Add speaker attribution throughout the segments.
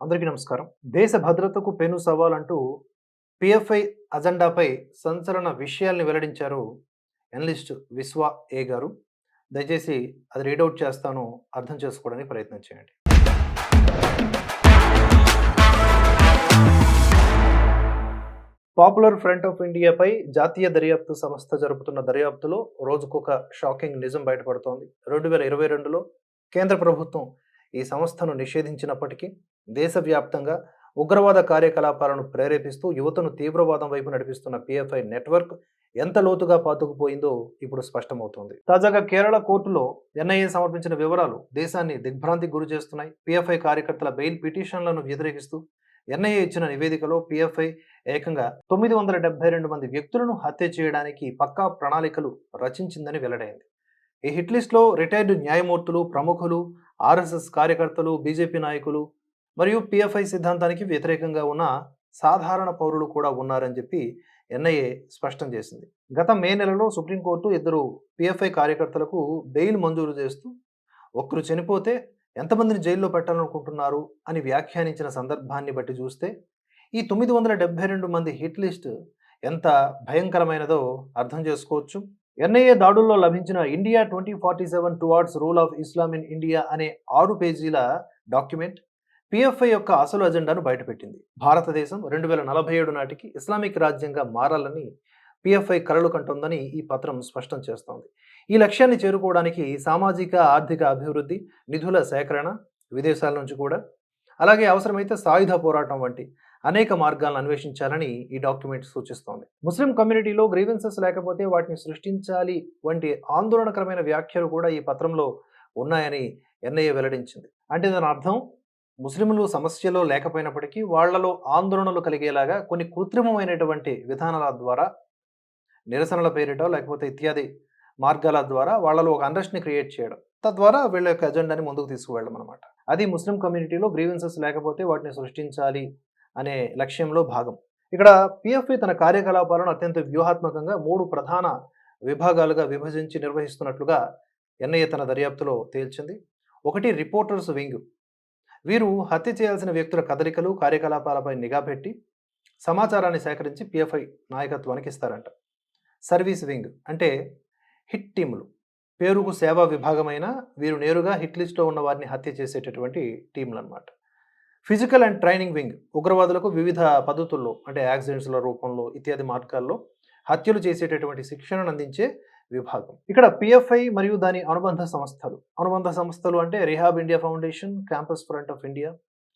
Speaker 1: అందరికీ నమస్కారం. దేశ భద్రతకు పెను సవాల్ అంటూ పిఎఫ్ఐ అజెండాపై సంచలన విషయాల్ని వెల్లడించారు ఎనలిస్ట్ విశ్వ ఏ గారు. దయచేసి అది రీడౌట్ చేస్తాను అర్థం చేసుకోవడానికి ప్రయత్నం చేయండి. పాపులర్ ఫ్రంట్ ఆఫ్ ఇండియాపై జాతీయ దర్యాప్తు సంస్థ జరుపుతున్న దర్యాప్తులో రోజుకొక షాకింగ్ నిజం బయటపడుతోంది. రెండు వేల ఇరవై రెండులో కేంద్ర ప్రభుత్వం ఈ సంస్థను నిషేధించినప్పటికీ దేశవ్యాప్తంగా ఉగ్రవాద కార్యకలాపాలను ప్రేరేపిస్తూ యువతను తీవ్రవాదం వైపు నడిపిస్తున్న పిఎఫ్ఐ నెట్వర్క్ ఎంత లోతుగా పాతుకుపోయిందో ఇప్పుడు స్పష్టమవుతోంది. తాజాగా కేరళ కోర్టులో ఎన్ఐఏ సమర్పించిన వివరాలు దేశాన్ని దిగ్భ్రాంతికి గురి చేస్తున్నాయి. పిఎఫ్ఐ కార్యకర్తల బెయిల్ పిటిషన్లను వ్యతిరేకిస్తూ ఎన్ఐఏ ఇచ్చిన నివేదికలో పిఎఫ్ఐ ఏకంగా తొమ్మిది వందల డెబ్బై రెండు మంది వ్యక్తులను హత్య చేయడానికి పక్కా ప్రణాళికలు రచించిందని వెల్లడైంది. ఈ హిట్ లిస్ట్లో రిటైర్డ్ న్యాయమూర్తులు ప్రముఖులు ఆర్ఎస్ఎస్ కార్యకర్తలు బీజేపీ నాయకులు మరియు పిఎఫ్ఐ సిద్ధాంతానికి వ్యతిరేకంగా ఉన్న సాధారణ పౌరులు కూడా ఉన్నారని చెప్పి ఎన్ఐఏ స్పష్టం చేసింది. గత మే నెలలో సుప్రీంకోర్టు ఇద్దరు పిఎఫ్ఐ కార్యకర్తలకు బెయిల్ మంజూరు చేస్తూ ఒక్కరు చనిపోతే ఎంతమందిని జైల్లో పెట్టాలనుకుంటున్నారు? అని వ్యాఖ్యానించిన సందర్భాన్ని బట్టి చూస్తే ఈ తొమ్మిది వందల డెబ్బై రెండు మంది హిట్ లిస్ట్ ఎంత భయంకరమైనదో అర్థం చేసుకోవచ్చు. ఎన్ఐఏ దాడుల్లో లభించిన India twenty forty seven towards rule of Islam in India అనే ఆరు పేజీల డాక్యుమెంట్ పిఎఫ్ఐ యొక్క అసలు అజెండాను బయటపెట్టింది. భారతదేశం రెండు వేల నలభై ఏడు నాటికి ఇస్లామిక్ రాజ్యంగా మారాలని పిఎఫ్ఐ కలలు కంటుందని ఈ పత్రం స్పష్టం చేస్తోంది. ఈ లక్ష్యాన్ని చేరుకోవడానికి సామాజిక ఆర్థిక అభివృద్ధి నిధుల సేకరణ విదేశాల నుంచి కూడా అలాగే అవసరమైతే సాయుధ పోరాటం వంటి అనేక మార్గాలను అన్వేషించాలని ఈ డాక్యుమెంట్ సూచిస్తోంది. ముస్లిం కమ్యూనిటీలో గ్రీవెన్సెస్ లేకపోతే వాటిని సృష్టించాలి వంటి ఆందోళనకరమైన వ్యాఖ్యలు కూడా ఈ పత్రంలో ఉన్నాయని ఎన్ఐఏ వెల్లడించింది. అంటే దాని అర్థం ముస్లింలు సమస్యలో లేకపోయినప్పటికీ వాళ్ళలో ఆందోళనలు కలిగేలాగా కొన్ని కృత్రిమమైనటువంటి విధానాల ద్వారా నిరసనల పేరిట లేకపోతే ఇత్యాది మార్గాల ద్వారా వాళ్ళలో ఒక అండర్స్ని క్రియేట్ చేయడం. తద్వారా వీళ్ళ యొక్క ఎజెండాని ముందుకు తీసుకువెళ్ళడం అనమాట అది ముస్లిం కమ్యూనిటీలో గ్రీవెన్సెస్ లేకపోతే వాటిని సృష్టించాలి అనే లక్ష్యంలో భాగం. ఇక్కడ పిఎఫ్ఐ తన కార్యకలాపాలను అత్యంత వ్యూహాత్మకంగా మూడు ప్రధాన విభాగాలుగా విభజించి నిర్వహిస్తున్నట్లుగా ఎన్ఐఏ తన దర్యాప్తులో తేల్చింది. ఒకటి రిపోర్టర్స్ వింగ్ వీరు హత్య చేయాల్సిన వ్యక్తుల కదలికలు కార్యకలాపాలపై నిఘా పెట్టి సమాచారాన్ని సేకరించి పిఎఫ్ఐ నాయకత్వానికి ఇస్తారంట. సర్వీస్ వింగ్ అంటే హిట్ టీములు. పేరుకు సేవా విభాగమైన వీరు నేరుగా హిట్ లిస్ట్లో ఉన్న వారిని హత్య చేసేటటువంటి టీంలు అనమాట ఫిజికల్ అండ్ ట్రైనింగ్ వింగ్ ఉగ్రవాదులకు వివిధ పద్ధతుల్లో అంటే యాక్సిడెంట్స్ల రూపంలో ఇత్యాది మార్గాల్లో హత్యలు చేసేటటువంటి శిక్షణను అందించే విభాగం. ఇక్కడ పిఎఫ్ఐ మరియు దాని అనుబంధ సంస్థలు. అనుబంధ సంస్థలు అంటే rehab India foundation campus front of India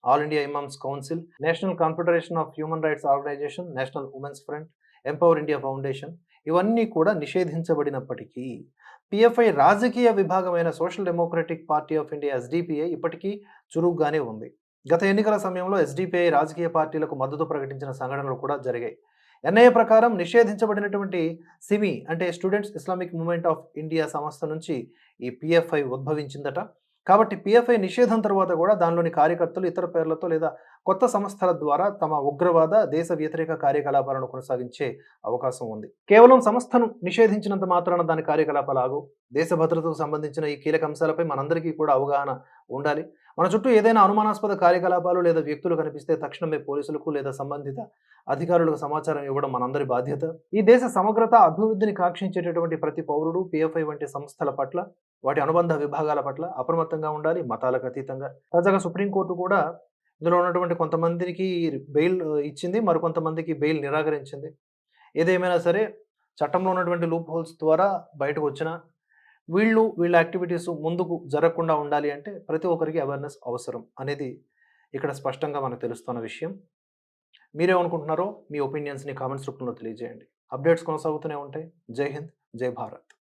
Speaker 1: all India imams council national confederation of human rights organisation national women's front empower India foundation ఇవన్నీ కూడా నిషేధించబడినప్పటికీ పిఎఫ్ఐ రాజకీయ విభాగమైన social democratic party of India SDPI ఇప్పటికీ చురుగ్గానే ఉంది. గత ఎన్నికల సమయంలో ఎస్డిపిఐ రాజకీయ పార్టీలకు మద్దతు ప్రకటించిన సంఘటనలు కూడా జరిగాయి. ఎన్ఐఏ ప్రకారం నిషేధించబడినటువంటి సిమి అంటే students Islamic movement of India సంస్థ నుంచి ఈ పిఎఫ్ఐ ఉద్భవించిందట. కాబట్టి పిఎఫ్ఐ నిషేధం తర్వాత కూడా దానిలోని కార్యకర్తలు ఇతర పేర్లతో లేదా కొత్త సంస్థల ద్వారా తమ ఉగ్రవాద దేశ వ్యతిరేక కార్యకలాపాలను కొనసాగించే అవకాశం ఉంది. కేవలం సంస్థను నిషేధించినంత మాత్రాన దాని కార్యకలాపాలు ఆగు. దేశ భద్రతకు సంబంధించిన ఈ కీలక అంశాలపై మనందరికీ కూడా అవగాహన ఉండాలి. మన చుట్టూ ఏదైనా అనుమానాస్పద కార్యకలాపాలు లేదా వ్యక్తులు కనిపిస్తే తక్షణమే పోలీసులకు లేదా సంబంధిత అధికారులకు సమాచారం ఇవ్వడం మనందరి బాధ్యత. ఈ దేశ సమగ్రత అభివృద్ధిని కాక్షించేటటువంటి ప్రతి పౌరుడు పిఎఫ్ఐ వంటి సంస్థల పట్ల వాటి అనుబంధ విభాగాల పట్ల అప్రమత్తంగా ఉండాలి మతాలకు అతీతంగా. తాజాగా సుప్రీంకోర్టు కూడా ఇందులో ఉన్నటువంటి కొంతమందికి బెయిల్ ఇచ్చింది మరికొంతమందికి బెయిల్ నిరాకరించింది. ఏదేమైనా సరే చట్టంలో ఉన్నటువంటి లూప్ హోల్స్ ద్వారా బయటకు వచ్చిన వీళ్ళు వీళ్ళ యాక్టివిటీస్ ముందుకు జరగకుండా ఉండాలి అంటే ప్రతి ఒక్కరికి అవేర్నెస్ అవసరం అనేది ఇక్కడ స్పష్టంగా మనకు తెలుస్తున్న విషయం. మీరేమనుకుంటున్నారో మీ ఒపీనియన్స్ని కామెంట్స్ రూపంలో తెలియజేయండి. అప్డేట్స్ కొనసాగుతూనే ఉంటాయి. జై హింద్ జై భారత్.